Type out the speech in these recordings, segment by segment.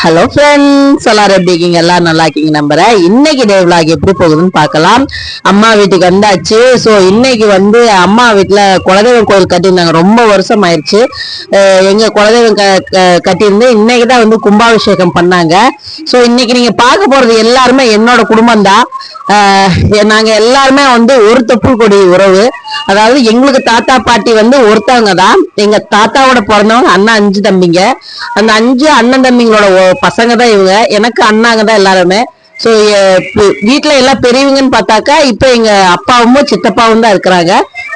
Hello friends எல்லாரும் எப்படி இருக்கீங்க? எல்லாரும் நல்லா இருக்கீங்க நம்புறேன். இன்னைக்கு டே விளாக் எப்படி போகுதுன்னு பார்க்கலாம். அம்மா வீட்டுக்கு வந்தாச்சு. ஸோ இன்னைக்கு வந்து அம்மா வீட்டில் குலதெய்வம் கோயில் கட்டியிருந்தாங்க. ரொம்ப வருஷம் ஆயிடுச்சு எங்கள் குலதெய்வம் க- கட்டியிருந்து இன்னைக்கு தான் வந்து கும்பாபிஷேகம் பண்ணாங்க. ஸோ இன்னைக்கு நீங்கள் பார்க்க போகிறது எல்லாருமே என்னோட குடும்பம் தான் நாங்கள் எல்லாருமே வந்து ஒரு தொப்புள் கொடி உறவு. அதாவது எங்களுக்கு தாத்தா பாட்டி வந்து ஒருத்தவங்க தான் எங்க தாத்தாவோட பிறந்தவங்க அண்ணா அஞ்சு தம்பிங்க. அந்த அஞ்சு அண்ணன் தம்பிங்களோட பசங்க தான் இவங்க. எனக்கு அண்ணாங்க தான் எல்லாருமே ஸோ வீட்டில் எல்லாம் பெரியவங்கன்னு பார்த்தாக்கா இப்போ எங்கள் அப்பாவும் சித்தப்பாவும் தான் இருக்கிறாங்க.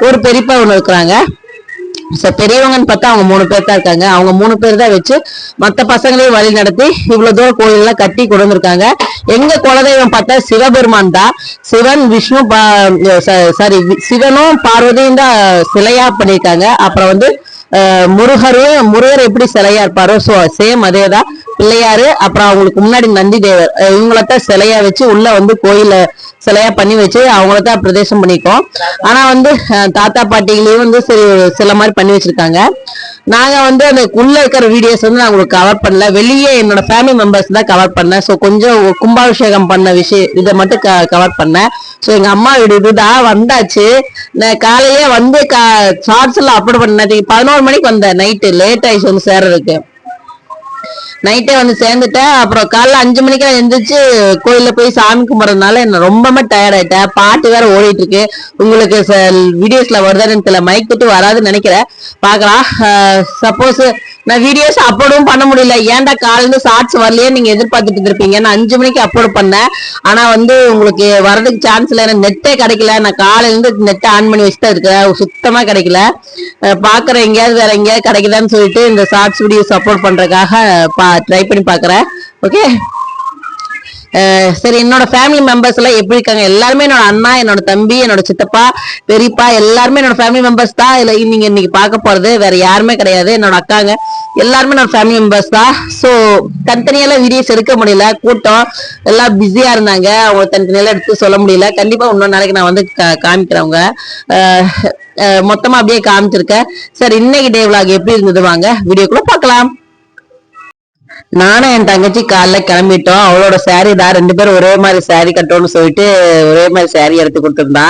ஒரு பெரியப்பா ஒன்று இருக்கிறாங்க. பெரியவங்கன்னு பார்த்தா அவங்க மூணு பேர் தான் இருக்காங்க. அவங்க மூணு பேர் தான் வச்சு மற்ற பசங்களையும் வழி நடத்தி இவ்வளவு தூரம் கோயிலெல்லாம் கட்டி கொண்டு வந்திருக்காங்க. எங்க குலதெய்வம் பார்த்தா சிவபெருமான் தான். சிவன் விஷ்ணு சாரி சிவனும் பார்வதியும் தான் சிலையா பண்ணியிருக்காங்க. அப்புறம் வந்து முருகரும் முருகர் எப்படி சிலையா இருப்பாரோ ஸோ சேம் அதே தான் பிள்ளையாரு அப்புறம் அவங்களுக்கு முன்னாடி நந்தி தேவர் இவங்களத்தான் சிலையா வச்சு உள்ள வந்து கோயில சிலையா பண்ணி வச்சு அவங்கள தான் பிரதேசம் பண்ணிக்கோம் ஆனா வந்து தாத்தா பாட்டிகளையும் வந்து சரி சில மாதிரி பண்ணி வச்சிருக்காங்க. நாங்க வந்து அந்த உள்ள இருக்கிற வீடியோஸ் வந்து நான் உங்களுக்கு கவர் பண்ணல. வெளியே என்னோட ஃபேமிலி மெம்பர்ஸ் தான் கவர் பண்ணேன் ஸோ கொஞ்சம் கும்பாபிஷேகம் பண்ண விஷயம் இதை மட்டும் கவர் பண்ணேன் ஸோ எங்க அம்மா வீடு இதுதான் வந்தாச்சு. நான் காலையிலே வந்து ஷார்ட்ஸ் எல்லாம் அப்லோட் பண்ணேன் பதினோரு மணிக்கு வந்தேன். நைட்டு லேட் ஆயிடுச்சு வந்து சேர்றதுக்கு. நைட்டே வந்து சேர்ந்துட்டேன். அப்புறம் காலைல அஞ்சு மணிக்கு எந்திரிச்சு கோயிலில் போய் சாமி கும்பிட்றதுனால என்ன ரொம்பவே டயர்ட் ஆயிட்டேன். பாட்டு வேற ஓடிட்டு இருக்கு உங்களுக்கு வீடியோஸ்ல வருதான்னு தெரியல. மைக் தொட்டு வராதுன்னு நினைக்கிறேன். பார்க்கலாம். சப்போஸ் நான் வீடியோஸ் அப்லோடும் பண்ண முடியல. ஏன்டா காலையில ஷார்ட்ஸ் வரலையே? நீங்க எதிர்பார்த்துட்டு இருப்பீங்க நான் அஞ்சு மணிக்கு அப்லோட் பண்ணேன். ஆனா வந்து உங்களுக்கு வரதுக்கு சான்ஸ் இல்லை. எனக்கு நெட்டே கிடைக்கல. நான் காலையில இருந்து நெட்டை ஆன் பண்ணி வச்சுட்டு தான் இருக்கேன். சுத்தமா கிடைக்கல. பாக்குற எங்கேயாவது வேற எங்கேயாவது கிடைக்குதான்னு சொல்லிட்டு இந்த ஷார்ட்ஸ் வீடியோஸ் அப்லோட் பண்றதுக்காக ட்ரை பண்ணி பாக்குறேன் ஓகே சரி என்னோட ஃபேமிலி மெம்பர்ஸ் எல்லாம் எப்படி இருக்காங்க? எல்லாருமே என்னோட அண்ணா என்னோட தம்பி என்னோட சித்தப்பா பெரியப்பா எல்லாருமே என்னோட ஃபேமிலி மெம்பர்ஸ் தான். இல்லை நீங்க இன்னைக்கு பார்க்க போறது வேற யாருமே கிடையாது. என்னோட அக்காங்க எல்லாருமே என்னோட ஃபேமிலி மெம்பர்ஸ் தான். ஸோ தனித்தனியெல்லாம் வீடியோஸ் எடுக்க முடியல. கூட்டம் எல்லாம் பிஸியா இருந்தாங்க. அவங்க தனித்தனியெல்லாம் எடுத்து சொல்ல முடியல. கண்டிப்பா இன்னொரு நாளைக்கு நான் வந்து கா- காமிக்கிறவங்க மொத்தமா அப்படியே காமிச்சிருக்கேன். சரி இன்னைக்கு டே விளாக் எப்படி இருந்தது வாங்க. வீடியோக்குள்ள பார்க்கலாம். நானும் என் தங்கச்சி காலைல கிளம்பிட்டோம். அவளோட சாரி தான். ரெண்டு பேரும் ஒரே மாதிரி சாரி கட்டணும்னு சொல்லிட்டு ஒரே மாதிரி சாரி எடுத்து கொடுத்துருந்தா.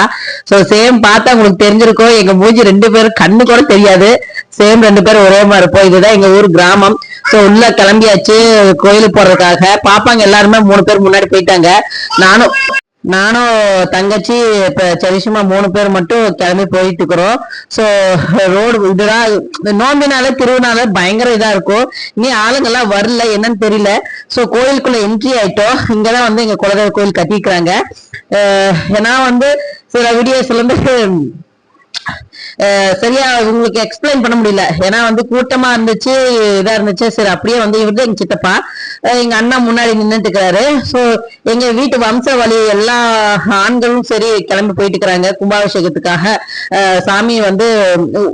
ஸோ சேம் பார்த்தா உங்களுக்கு தெரிஞ்சிருக்கும் எங்க மூஞ்சி ரெண்டு பேரும் கண்ணு கூட தெரியாது. சேம் ரெண்டு பேரும் ஒரே மாதிரி இருப்போம். இதுதான் எங்க ஊர் கிராமம். சோ உள்ள கிளம்பியாச்சு. கோயிலுக்கு போறதுக்காக. பாப்பாங்க எல்லாருமே மூணு பேர் முன்னாடி போயிட்டாங்க. நானும் நானும் தங்கச்சி இப்ப சரிசுமா மூணு பேர் மட்டும் கிளம்பி போயிட்டு இருக்கிறோம். சோ ரோடு இதுதான் இந்த நோம்பினால திருவினால பயங்கர இதா இருக்கும். இனி ஆளுங்கெல்லாம் வரல என்னன்னு தெரியல. சோ கோயிலுக்குள்ள என்ட்ரி ஆயிட்டோம். இங்கதான் வந்து எங்க குலதெய்வ கோயில் கட்டிக்கிறாங்க ஏன்னா வந்து சில வீடியோஸ்ல இருந்து சரியா உங்களுக்கு எக்ஸ்பிளைன் பண்ண முடியல. ஏன்னா வந்து கூட்டமா இருந்துச்சு இதா இருந்துச்சு. சரி அப்படியே வந்து இவர்தான் எங்க சித்தப்பா. எங்க அண்ணா முன்னாடி நின்றுட்டு இருக்கிறாரு ஸோ எங்க வீட்டு வம்ச வழி எல்லா ஆண்களும் சரி கிளம்பி போயிட்டு இருக்கிறாங்க கும்பாபிஷேகத்துக்காக சாமி வந்து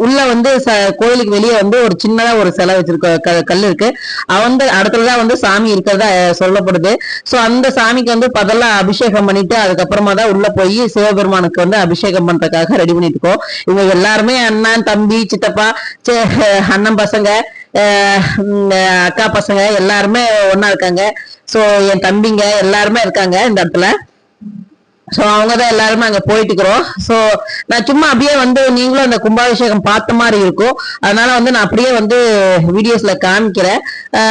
உள்ள வந்து ச- கோயிலுக்கு வெளியே வந்து ஒரு சின்னதா ஒரு சிலை வச்சிருக்க க- கல் இருக்கு. அந்த இடத்துலதான் வந்து சாமி இருக்கிறதா சொல்லப்படுது. ஸோ அந்த சாமிக்கு வந்து பதெல்லாம் அபிஷேகம் பண்ணிட்டு அதுக்கப்புறமா தான் உள்ள போய் சிவபெருமானுக்கு வந்து அபிஷேகம் பண்றதுக்காக ரெடி பண்ணிட்டு இருக்கோம் இவங்க எல்லாருமே அண்ணன் தம்பி சித்தப்பா அண்ணன் பசங்க. அக்கா பசங்க எல்லாருமே ஒன்றா இருக்காங்க. ஸோ என் தம்பிங்க எல்லாருமே இருக்காங்க இந்த இடத்துல. ஸோ அவங்க தான் எல்லாருமே அங்கே போயிட்டு இருக்கிறோம். ஸோ நான் சும்மா அப்படியே வந்து நீங்களும் அந்த கும்பாபிஷேகம் பார்த்த மாதிரி இருக்கும். அதனால வந்து நான் அப்படியே வந்து வீடியோஸ்ல காமிக்கிறேன்.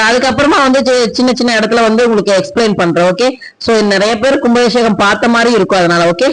அதுக்கப்புறமா வந்து சி- சின்ன சின்ன இடத்துல வந்து உங்களுக்கு எக்ஸ்பிளைன் பண்றேன் ஓகே ஸோ நிறைய பேர் கும்பாபிஷேகம் பார்த்த மாதிரி இருக்கும் அதனால ஓகே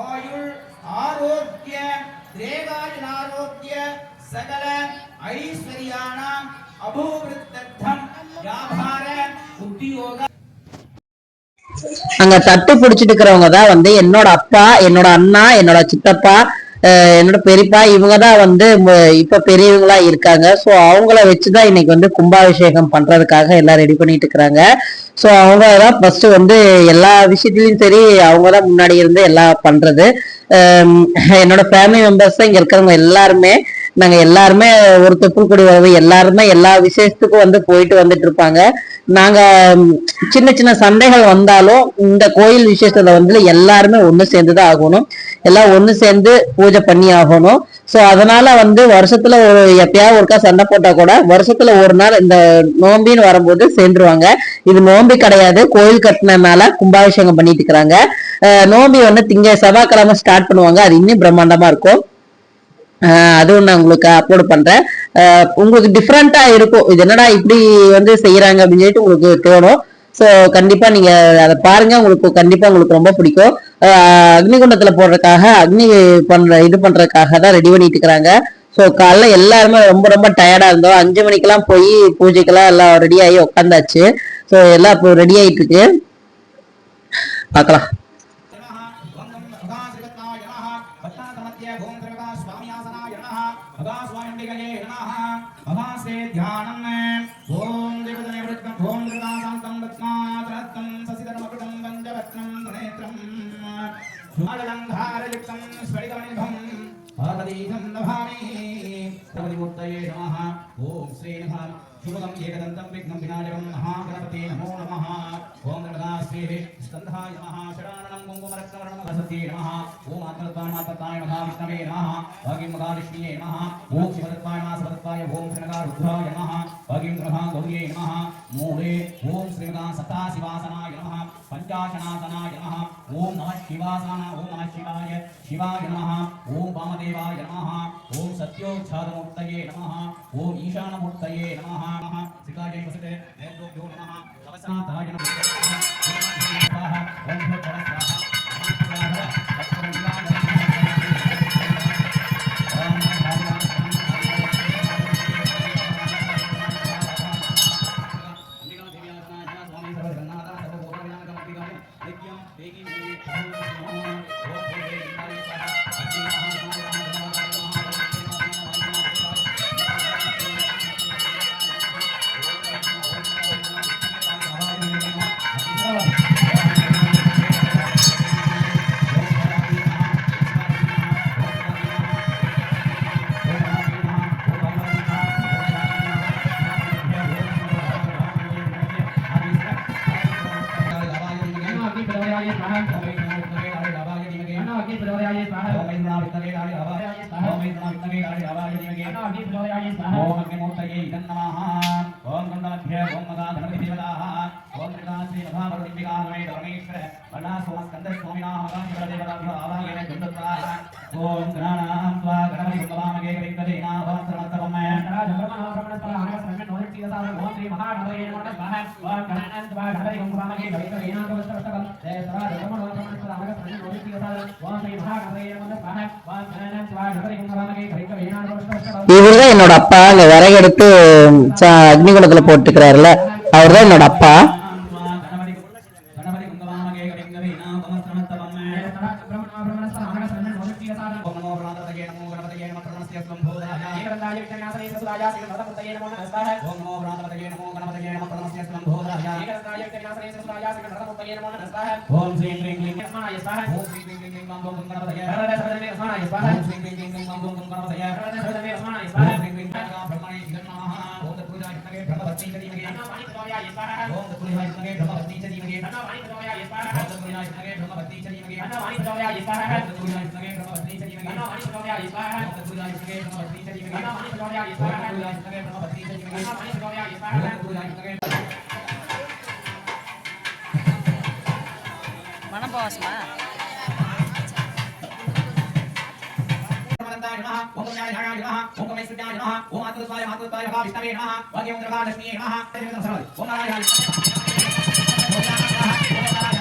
ஆயுள் ஆரோக்கிய தேகாயுனாரோக்கிய சகல ஐஸ்வர்யானாம் அபூவிருத்தம் வியாபார உத்தியோக அங்க தட்டு பிடிச்சிட்டு இருக்கிறவங்க தான் வந்து என்னோட அப்பா என்னோட அண்ணா என்னோட சித்தப்பா என்னோட பெரியப்பா இவங்க தான் வந்து இப்போ இப்ப பெரியவங்களா இருக்காங்க. ஸோ அவங்கள வச்சுதான் இன்னைக்கு வந்து கும்பாபிஷேகம் பண்றதுக்காக எல்லாம் ரெடி பண்ணிட்டு இருக்கிறாங்க. ஸோ அவங்க தான் ஃபர்ஸ்ட் வந்து எல்லா விஷயத்துலையும் சரி அவங்க தான் முன்னாடி இருந்து எல்லாம் பண்றது. என்னோட ஃபேமிலி மெம்பர்ஸ் தான் இங்க இருக்கிறவங்க எல்லாருமே நாங்க எல்லாருமே ஒரு தொப்புள் கொடி வரவு எல்லாருமே எல்லா விசேஷத்துக்கும் வந்து போயிட்டு வந்துட்டு இருப்பாங்க. நாங்க சின்ன சின்ன சண்டைகள் வந்தாலும் இந்த கோயில் விசேஷத்துல வந்து எல்லாருமே ஒண்ணு சேர்ந்துதான் ஆகணும். எல்லாம் ஒண்ணு சேர்ந்து பூஜை பண்ணி ஆகணும். சோ அதனால வந்து வருஷத்துல ஒரு எப்பயாவது ஒருக்கா சண்டை போட்டா கூட வருஷத்துல ஒரு நாள் இந்த நோம்பின்னு வரும்போது சேர்ந்துருவாங்க. இது நோம்பி கிடையாது. கோயில் கட்டினனால கும்பாபிஷேகம் பண்ணிட்டு இருக்கிறாங்க. நோம்பி வந்து திங்க செவ்வாய்க்கிழமை ஸ்டார்ட் பண்ணுவாங்க. அது இன்னும் பிரம்மாண்டமா இருக்கும். அதுவும் நான் உங்களுக்கு அப்லோட் பண்றேன். உங்களுக்கு டிஃப்ரெண்டா இருக்கும். இது என்னடா இப்படி வந்து செய்யறாங்க அப்படின்னு சொல்லிட்டு உங்களுக்கு தோணும். ஸோ கண்டிப்பா நீங்க அதை பாருங்க. உங்களுக்கு கண்டிப்பா உங்களுக்கு ரொம்ப பிடிக்கும். அக்னிகுண்டத்துல போடுறதுக்காக அக்னி பண்ற இது பண்றதுக்காக தான் ரெடி பண்ணிட்டு இருக்கிறாங்க. ஸோ காலைல எல்லாருமே ரொம்ப ரொம்ப டயர்டா இருந்தோம். அஞ்சு மணிக்கெல்லாம் போய் பூஜைக்கெல்லாம் எல்லாம் ரெடி ஆகி உட்காந்தாச்சு ஸோ எல்லாம் இப்போ ரெடி ஆயிட்டு இருக்கு. பார்க்கலாம். ध्यानम् ॐ देवतने वृत्तं ॐ त्रिभगाशान्तं रत्नात्रत्नं ससिधर्मकृतं पञ्चरत्नं त्रिनेत्रम् सुमललङ्घारयुक्तं स्फटिकमणिभं भगवतीशं नभामि भगवतीमूर्तये नमः ॐ श्रीनमः శుభదం ఏకదంతం విఘ్నం వినాయకం మహాగణపతి నమో నమ. ఓం గణదాశ్రీ స్కంధాయ నమ శరణం కుంకుమరక్షవరణం వసతి నమ. ఓం ఆత్మత్వాయ నమ. విష్ణవే నమ భగిం మహాలక్ష్మియే నమ. ఓం శివదత్వాయ నమ శివదత్వాయ ఓం శనగా రుద్రాయ నమ. భగిం గ్రహ గౌర్యే నమ. మూడే ఓం శ్రీమదా సతా पञ्चाशनासनाय नमः। ओम नमः शिवासन ओम नमः शिवाय शिवाय नमः। ॐ वामदेवाय नमः। ॐ सत्योच्छादमूर्तये नमः। ओम ईशानमूर्तये नमः। नमः श्रीकाये वसते नमः। नमः। विद्याय स्वाहा ओम नमः विद्महे आदि आवाज़ धीमहि अन्ना अग्नि प्रदोदयाय स्वाहा ओम नमः विद्महे आदि आवाज़ ओम नमः विद्महे आदि आवाज़ धीमहि अन्ना अग्नि प्रदोदयाय स्वाहा ओम अग्निमूर्तये इदं नमः ओम गंगाभ्य ओम मदा धनपति देवताः ओम गंगा श्री महावरदिकामये धर्मेश्वर वना सोम स्कंद स्वामिनाः मदा शिवदेवताभ्यो आवाहने गुणत्वाः ओम गणानां त्वा गणपति भगवामगे विक्तदेनाभात्रमत्तवम् राजभ्रमणा भ्रमणस्थलः आगस्रमे ஓம் கணபதி இவர்தான் என்னோட அப்பா. அங்க விறகு எடுத்து ச- அக்னிகுண்டத்துல போட்டுக்கிறாருல அவர்தான் என்னோட அப்பா. ఇస్పారాయ శ్రీ శ్రీ శ్రీ ఓం ఓం ఓం సయ కరణ సరదవే అస్మాన ఇస్పారాయ శ్రీ శ్రీ శ్రీ ఓం బ్రహ్మణే జిగన్మహ ఓం తత్పురుష ఇస్మగే బ్రహ్మవత్తి చది మగే అన్న వాణి తదవయ ఇస్పారాయ ఓం తత్పురుష ఇస్మగే బ్రహ్మవత్తి చది మగే అన్న వాణి తదవయ ఇస్పారాయ ఓం తత్పురుష ఇస్మగే బ్రహ్మవత్తి చది మగే అన్న వాణి తదవయ ఇస్పారాయ ఓం తత్పురుష ఇస్మగే బ్రహ్మవత్తి చది మగే అన్న వాణి తదవయ ఇస్పారాయ ఓం తత్పురుష ఇస్మగే బ్రహ్మవత్తి చది మగే అన్న వాణి తదవయ ఇస్పారాయ ఓం తత్పురుష ఇస్మగే బ్రహ్మవత్తి చది మగే అన్న వాణి తదవయ ఇస్పారాయ ఓం తత్పురుష ఇస్మగే అమృతాయ భవ విష్ణవే నమః. వాగ్యం ద్రవా లక్ష్మీ నమః. ఓం నారాయణ ఓం నారాయణ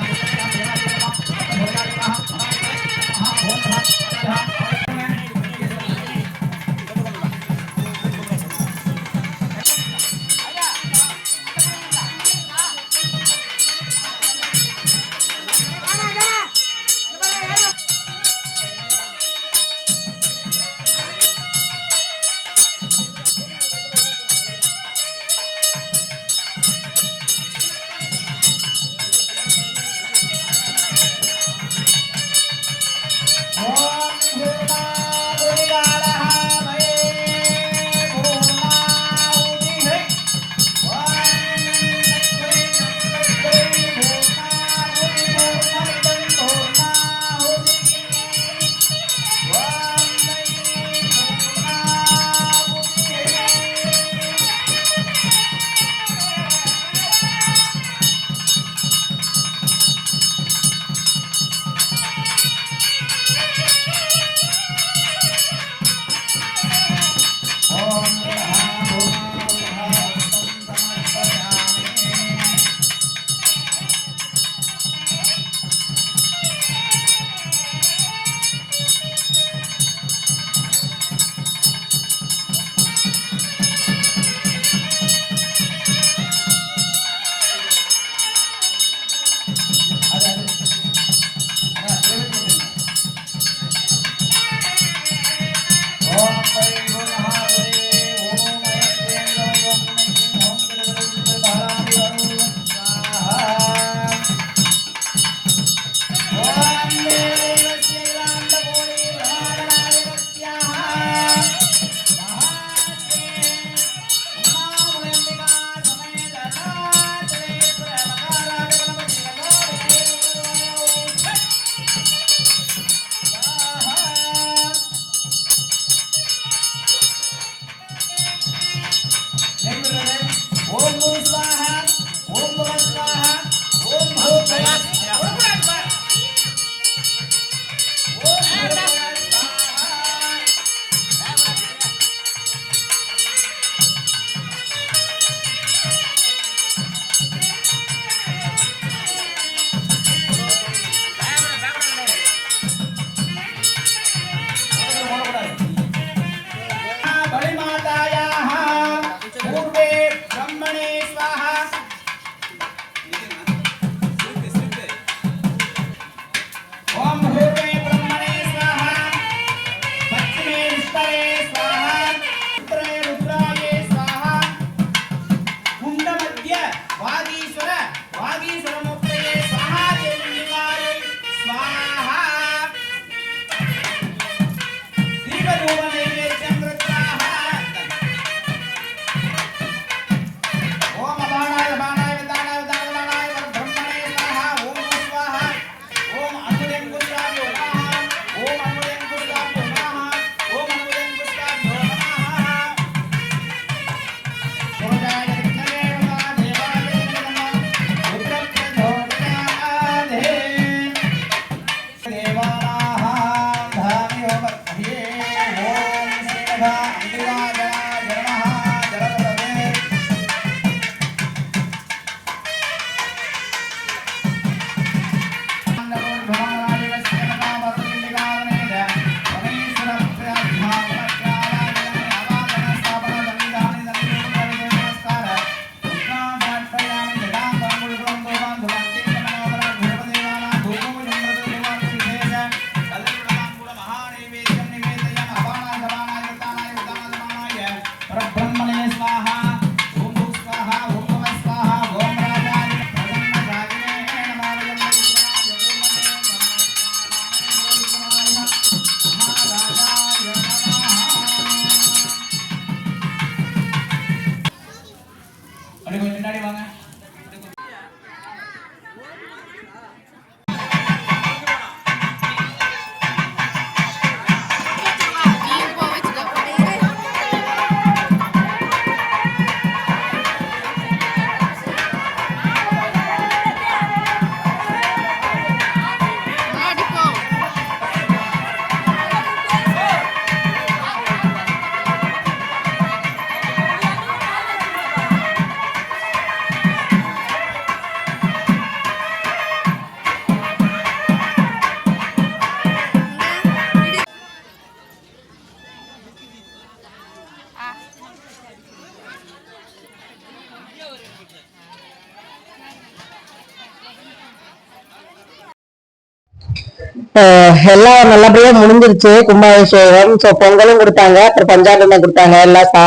எல்லாம் நல்லபடியா முடிஞ்சிருச்சு. கும்பாபிஷேகம். ஸோ பொங்கலும் கொடுத்தாங்க. அப்புறம் பஞ்சாமிர்தம் கொடுத்தாங்க. எல்லாம் சா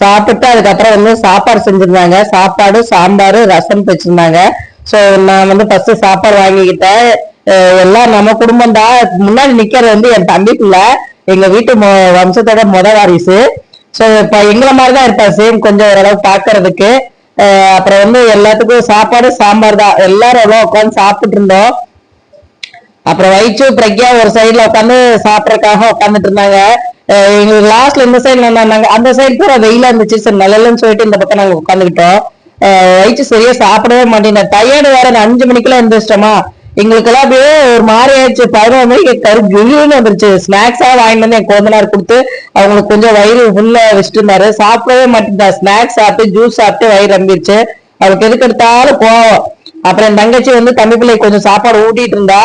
சாப்பிட்டு அதுக்கப்புறம் வந்து சாப்பாடு செஞ்சிருந்தாங்க. சாப்பாடு சாம்பார் ரசம் வச்சிருந்தாங்க. ஸோ நான் வந்து ஃபர்ஸ்ட் சாப்பாடு வாங்கிக்கிட்டேன். எல்லாம் நம்ம குடும்பம் தான். முன்னாடி நிக்கிறது வந்து என் தம்பி பிள்ளை எங்க வீட்டு மொ- வம்சத்தோட முத வாரிசு. ஸோ இப்போ எங்களை மாதிரி தான் இருப்பா சேம் கொஞ்சம் ஓரளவு பார்க்கறதுக்கு அப்புறம் வந்து எல்லாத்துக்கும் சாப்பாடு சாம்பார் தான். எல்லாரும் எவ்வளோ உட்காந்து சாப்பிட்டு இருந்தோம். அப்புறம் வயிற்று பிரக்யா ஒரு சைடுல உட்காந்து சாப்பிட்றதுக்காக உட்காந்துட்டு இருந்தாங்க எங்களுக்கு லாஸ்ட்ல இந்த சைடுல நாங்க அந்த சைடு பூரா வெயிலா இருந்துச்சு சரி நல்லலன்னு சொல்லிட்டு இந்த பக்கம் நாங்க உட்காந்துக்கிட்டோம் வயிற்று சரியா சாப்பிடவே மாட்டேன். டயர்டு வேற நான் அஞ்சு மணிக்கெல்லாம் எந்திரிச்சிட்டோமா. எங்களுக்கு எல்லாம் அப்படியே ஒரு மாதிரி ஆயிடுச்சு. பதினோரு மணிக்கு கரு கிழின்னு வந்துருச்சு. ஸ்நாக்ஸா வாங்கிட்டு வந்து என் குழந்தைனார் கொடுத்து அவங்களுக்கு கொஞ்சம் வயிறு ஃபுல்லா வச்சுட்டு இருந்தாரு. சாப்பிடவே மாட்டேன் ஸ்நாக்ஸ் சாப்பிட்டு ஜூஸ் சாப்பிட்டு வயிறு நம்பிருச்சு அவருக்கு எதுக்கு எடுத்தாலும் கோவம். அப்புறம் என் தங்கச்சி வந்து தம்பி பிள்ளைக்கு கொஞ்சம் சாப்பாடு ஊட்டிட்டு இருந்தா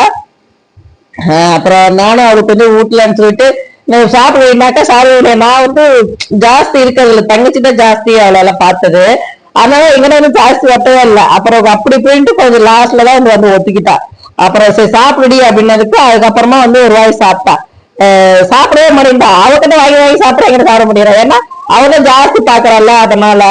அப்புறம் நானும் அவளுக்கு கொஞ்சம் ஊட்டலான்னு சொல்லிட்டு நான் சாப்பிடுவேனாக்கா சாப்பிடுவேன் நான் வந்து ஜாஸ்தி இருக்கிறதுல தங்கச்சி தான் ஜாஸ்தி அவளால பார்த்தது. அதனால எங்கிட்ட வந்து ஜாஸ்தி ஒட்டவே இல்லை. அப்புறம் அப்படி போயிட்டு கொஞ்சம் லாஸ்ட்ல தான் வந்து ஒத்துக்கிட்டா. அப்புறம் சரி சாப்பிடுடி அப்படின்னதுக்கு அதுக்கப்புறமா வந்து ஒரு வாய் சாப்பிட்டா. சாப்பிடவே மாட்டேன்டா. அவகிட்ட வாங்கி வாங்கி சாப்பிட எங்கிட்ட சாப்பிட முடியாது ஏன்னா அவதான் ஜாஸ்தி பாக்குறாள் அதனால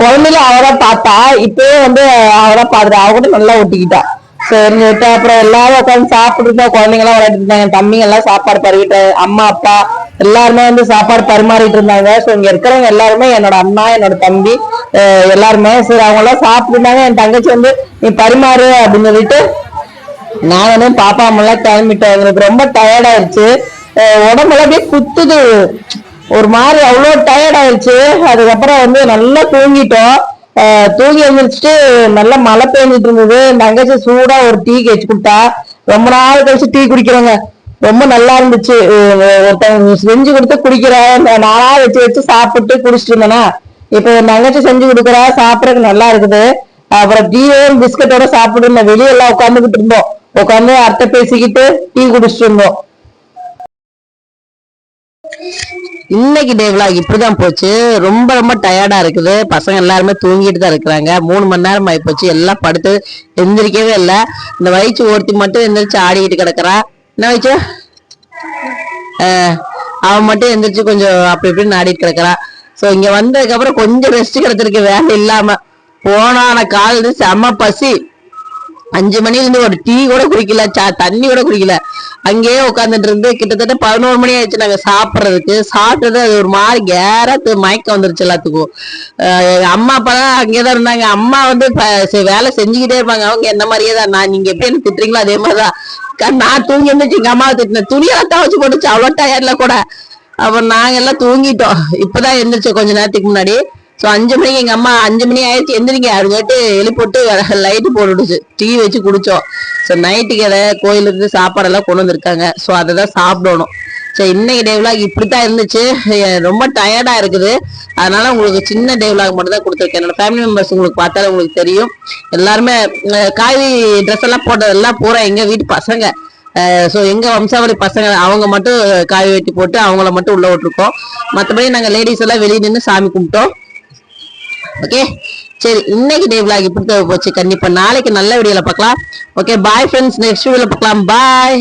குழந்தையில அவதான் பார்த்தா. இப்பயே வந்து அவதான் பாத்துட்டா அவகிட்ட நல்லா ஒட்டிக்கிட்டா. சரி சொல்லிட்டு அப்புறம் எல்லாரும் உட்காந்து சாப்பிட்டு குழந்தைங்க எல்லாம் விளையாடிட்டு இருந்தாங்க. தம்பிங்க எல்லாம் சாப்பாடு பருகிட்டு அம்மா அப்பா எல்லாருமே வந்து சாப்பாடு பரிமாறிட்டு இருந்தாங்க. ஸோ இங்க இருக்கிறவங்க எல்லாருமே என்னோட அண்ணா என்னோட தம்பி எல்லாருமே சரி அவங்க எல்லாம் சாப்பிட்டுருந்தாங்க என் தங்கச்சி வந்து நீ பரிமாறு அப்படின்னு சொல்லிட்டு நானும் பாப்பா அம்மெல்லாம் கிளம்பிட்டேன் எங்களுக்கு ரொம்ப டயர்ட் ஆயிடுச்சு அப்படியே குத்துது. ஒரு மாதிரி அவ்வளோ டயர்ட் ஆயிடுச்சு அதுக்கப்புறம் வந்து நல்லா தூங்கிட்டோம். தூங்கி எழுந்திரிச்சிட்டு நல்லா மழை பெஞ்சிட்டு இருந்தது. தங்கச்சி சூடா ஒரு டீ கழிச்சு கொடுத்தா. ரொம்ப நாள் கழிச்சு டீ குடிக்கிறேங்க. ரொம்ப நல்லா இருந்துச்சு. அஹ் ஒருத்தவங்க செஞ்சு கொடுத்து குடிக்கிறேன் நானா வச்சு வச்சு சாப்பிட்டு குடிச்சிட்டு இருந்தேனா. இப்ப என் தங்கச்சி செஞ்சு கொடுக்குறா. சாப்பிடறதுக்கு நல்லா இருக்குது. அப்புறம் டீயும் பிஸ்கட்டோட சாப்பிட்டு வெளியே எல்லாம் உட்காந்துக்கிட்டு இருந்தோம். உட்காந்து அர்த்த பேசிக்கிட்டு டீ குடிச்சிட்டு இருந்தோம். இன்னைக்கு டே விலாக் இப்படிதான் போச்சு. ரொம்ப ரொம்ப டயர்டா இருக்குது. பசங்க எல்லாருமே தூங்கிட்டு தான் இருக்கிறாங்க. மூணு மணி நேரம் ஆயிப்போச்சு. எல்லாம் படுத்து எந்திரிக்கவே இல்லை. இந்த வயிற்று ஒருத்தி மட்டும் எந்திரிச்சு ஆடிக்கிட்டு கிடக்குறா. என்ன வயிற்று? அவன் மட்டும் எந்திரிச்சு கொஞ்சம் அப்படி இப்படின்னு ஆடிட்டு கிடக்குறா. ஸோ இங்க வந்ததுக்கு அப்புறம் கொஞ்சம் ரெஸ்ட் கிடைச்சிருக்கு வேலை இல்லாம போனான கால் செம பசி. அஞ்சு மணிலிருந்து ஒரு டீ கூட குடிக்கல சா தண்ணி கூட குடிக்கல. அங்கேயே உட்காந்துட்டு இருந்து கிட்டத்தட்ட பதினோரு மணி ஆயிடுச்சு நாங்க சாப்பிட்றதுக்கு. சாப்பிட்டது அது ஒரு மாதிரி கேரத்து மயக்கம் வந்துருச்சு எல்லாத்துக்கும். அம்மா அப்பா தான் அங்கேதான் இருந்தாங்க. அம்மா வந்து வேலை செஞ்சுக்கிட்டே இருப்பாங்க. அவங்க என்ன மாதிரியே தான் நான் நீங்க எப்படி என்ன திட்டுறீங்களோ அதே மாதிரிதான் நான் தூங்கி இருந்துச்சு எங்க அம்மாவை திட்டினேன். துணியெல்லாம் துவச்சு போட்டுச்சு அவ்வளோ டயர்ல கூட. அப்புறம் நாங்க எல்லாம் தூங்கிட்டோம். இப்பதான் எழுந்திரிச்சோம் கொஞ்ச நேரத்துக்கு முன்னாடி. சோ அஞ்சு மணிக்கு எங்க அம்மா அஞ்சு மணி ஆயிடுச்சு எந்திரிங்க. அப்படின்ட்டு எழுப்பிட்டு லைட்டு போட்டுடுச்சு. டீ வச்சு குடிச்சோம். சோ நைட்டுக்கு எதை கோயிலுக்கு சாப்பாடெல்லாம் கொண்டு வந்திருக்காங்க. சோ அதை தான் சாப்பிடணும். ஸோ இன்னைக்கு டேவ்லாக் இப்படித்தான் இருந்துச்சு. ரொம்ப டயர்டா இருக்குது. அதனால உங்களுக்கு சின்ன டேவ்லாக் மட்டும் தான் கொடுத்துருக்கேன். என்னோட ஃபேமிலி மெம்பர்ஸ் உங்களுக்கு பார்த்தாலே உங்களுக்கு தெரியும். எல்லாருமே காய் காவி ட்ரெஸ் எல்லாம் போட்டதெல்லாம் பூரா எங்க வீட்டு பசங்க. ஸோ எங்க வம்சாவளி பசங்க அவங்க மட்டும் காய் வெட்டி போட்டு அவங்கள மட்டும் உள்ள விட்டுருக்கோம். மற்றபடி நாங்கள் லேடிஸ் எல்லாம் வெளியே நின்று சாமி கும்பிட்டோம். ஓகே சரி இன்னைக்கு டே விளாக் இப்படி தேவை போச்சு. கண்டிப்பா நாளைக்கு நல்ல வீடியோல பார்க்கலாம். ஓகே பாய் ஃப்ரெண்ட்ஸ் நெக்ஸ்ட் வீடியோல பார்க்கலாம். பாய்